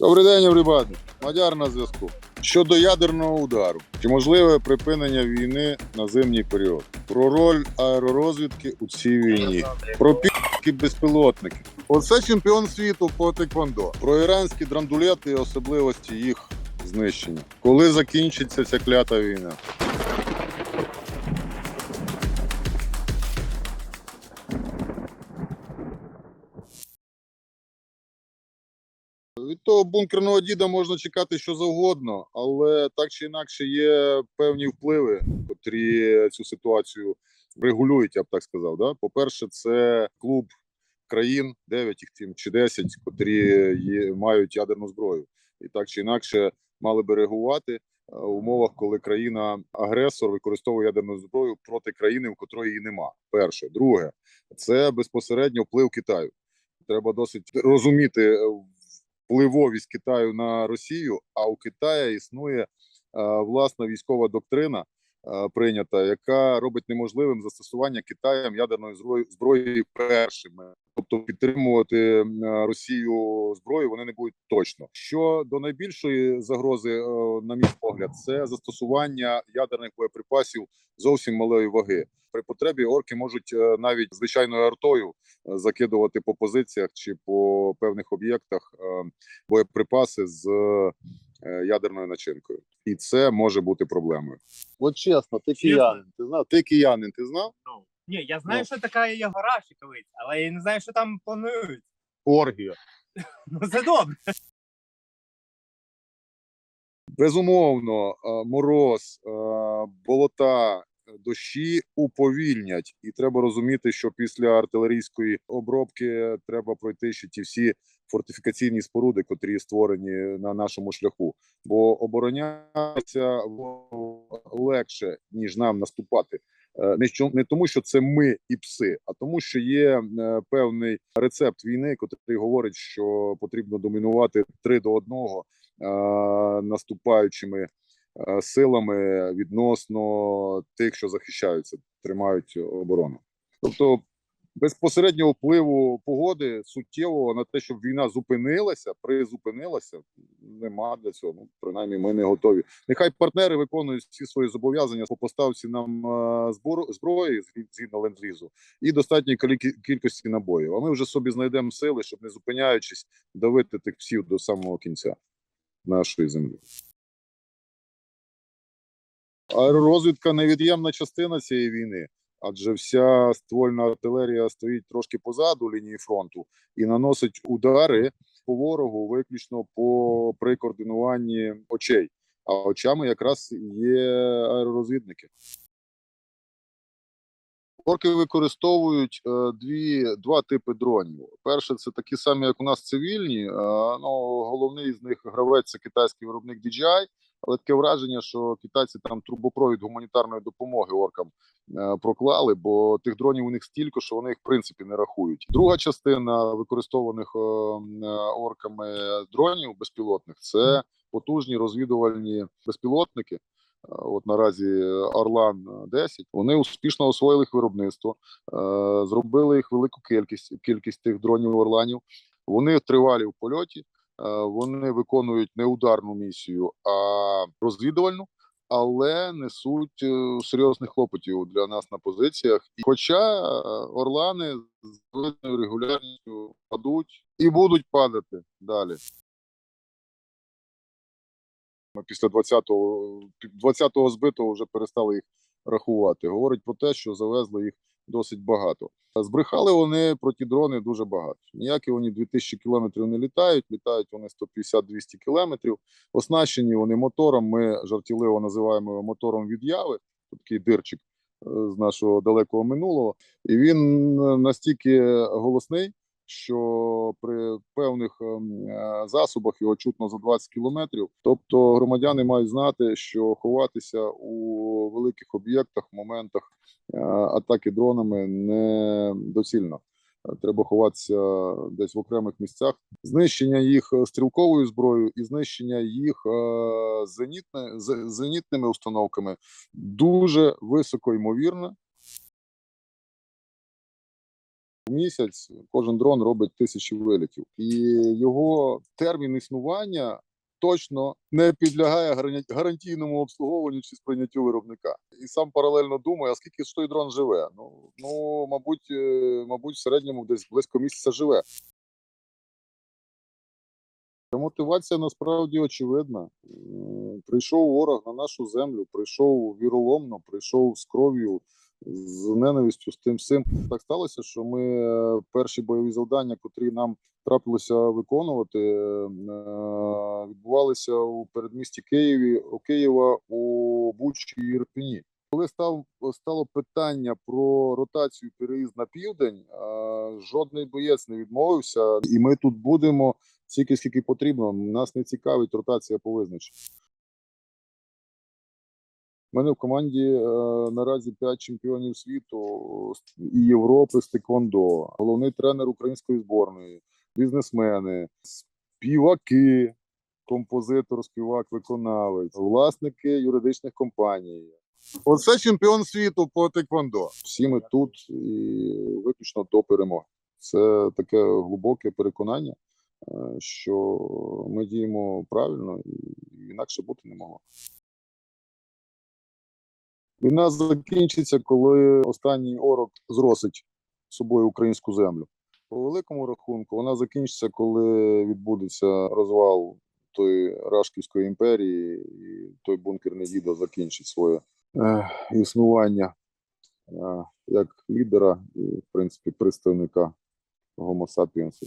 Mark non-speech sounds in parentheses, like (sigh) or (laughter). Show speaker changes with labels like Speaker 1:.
Speaker 1: Добрий день, everybody. Мадяр на зв'язку. Щодо ядерного удару, чи можливе припинення війни на зимній період? Про роль аеророзвідки у цій війні, про пі***ки безпілотники. Оце чемпіон світу по теквондо. Про іранські драндулети і особливості їх знищення. Коли закінчиться ця клята війна? Від того бункерного діда можна чекати що завгодно, але так чи інакше є певні впливи, котрі цю ситуацію регулюють, я б так сказав. Да? По-перше, це клуб країн, 9 їх тим чи 10, котрі є, мають ядерну зброю. І так чи інакше мали би реагувати е, в умовах, коли країна-агресор використовує ядерну зброю проти країни, в котрої її нема. Перше, друге, це безпосередньо вплив Китаю. Треба досить розуміти е, впливовість Китаю на Росію, а у Китаю існує е, власна військова доктрина прийнята, яка робить неможливим застосування Китаєм ядерної зброї, зброї першими. Тобто підтримувати е, Росію зброю вони не будуть точно. Що до найбільшої загрози, е, на мій погляд, це застосування ядерних боєприпасів зовсім малої ваги. При потребі орки можуть е, навіть звичайною артою е, закидувати по позиціях чи по певних об'єктах е, боєприпаси з е, ядерною начинкою, і це може бути проблемою. От чесно, ти
Speaker 2: Чесно?
Speaker 1: киянин. Ти знав? Ти киянин, ти знав?
Speaker 2: Ну, ні, я знаю,
Speaker 1: Ну.
Speaker 2: що така є гора Шикавиць, але я не знаю, що там планують.
Speaker 1: Оргія. (laughs)
Speaker 2: Ну це добре.
Speaker 1: Безумовно, е, мороз, е, болота, дощі уповільнять, і треба розуміти, що після артилерійської обробки треба пройти ще ті всі фортифікаційні споруди, котрі створені на нашому шляху. Бо оборонятися легше ніж нам наступати. Е, Не тому, що це ми і пси, а тому, що є е, певний рецепт війни, котрий говорить, що потрібно домінувати три до одного е, наступаючими силами відносно тих, що захищаються, тримають оборону. Тобто безпосереднього впливу погоди суттєвого на те, щоб війна зупинилася, призупинилася, нема для цього. Ну, принаймні, ми не готові. Нехай партнери виконують всі свої зобов'язання по поставці нам е, збору зброї згідно ленд-лізу і достатньої кількості набоїв. А ми вже собі знайдемо сили, щоб не зупиняючись, давити тих псів до самого кінця нашої землі. Аеророзвідка невід'ємна частина цієї війни, адже вся ствольна артилерія стоїть трошки позаду лінії фронту і наносить удари по ворогу виключно по при координуванні очей. А очами якраз є аеророзвідники. Орки використовують е, дві, два типи дронів. Перше, це такі самі, як у нас цивільні. Е, ну, головний з них гравець це китайський виробник DJI, але таке враження, що китайці там трубопровід гуманітарної допомоги оркам е, проклали, бо тих дронів у них стільки, що вони їх в принципі не рахують. Друга частина використовуваних е, е, орками дронів безпілотних це потужні розвідувальні безпілотники. От наразі Орлан 10, вони успішно освоїли їх виробництво, зробили їх велику кількість кількість тих дронів Орланів. Вони тривалі в польоті, вони виконують не ударну місію, а розвідувальну, але несуть е, серйозних хлопотів для нас на позиціях. Хоча е, Орлани з великою регулярністю падуть і будуть падати далі. Ми після 20-го 20-го збитого вже перестали їх рахувати. Говорить про те, що завезли їх досить багато. Збрехали вони про ті дрони дуже багато. Ніякі вони 2000 кілометрів не літають, літають вони 150-200 кілометрів. Оснащені вони мотором. Ми жартівливо називаємо його мотором відяви. Такий дирчик е, з нашого далекого минулого. І він е, настільки голосний, що при певних ем, е, засобах його чутно за 20 кілометрів. Тобто громадяни мають знати, що ховатися у великих об'єктах, моментах е, атаки дронами недоцільно. Е, Треба ховатися десь в окремих місцях. Знищення їх е, стрілковою зброєю і знищення їх зенітне, зенітними установками дуже високо ймовірне, В місяць кожен дрон робить тисячі вилітів, і його термін існування точно не підлягає гарантійному обслуговуванню чи сприйняттю виробника. І сам паралельно думаю, а скільки ж той дрон живе? Ну, ну мабуть, е, мабуть, в середньому десь близько місяця живе. Мотивація насправді очевидна. Прийшов ворог на нашу землю, прийшов віроломно, прийшов з кров'ю, з ненавистю, з тим всім. Так сталося, що ми е, перші бойові завдання, котрі нам трапилося виконувати, е, відбувалися у передмісті Києві, у Києва у Бучі і Ірпені. Коли став стало питання про ротацію переїзд на південь, е, жодний боєць не відмовився, і ми тут будемо стільки, скільки потрібно. Нас не цікавить ротація по визначенню. У мене в команді е, наразі 5 чемпіонів світу і Європи з Теквондо, головний тренер української зборної, бізнесмени, співаки, композитор, співак, виконавець, власники юридичних компаній. Оце чемпіон світу по Теквондо. Всі ми тут і виключно до перемоги. Це таке глибоке переконання, е, що ми діємо правильно і інакше бути не могло. Війна закінчиться, коли останній орок зросить собою українську землю. По великому рахунку, вона закінчиться, коли відбудеться розвал тої Рашківської імперії, і той бункерний дідо закінчить своє е, існування е, як лідера і, в принципі, представника Homo sapiens.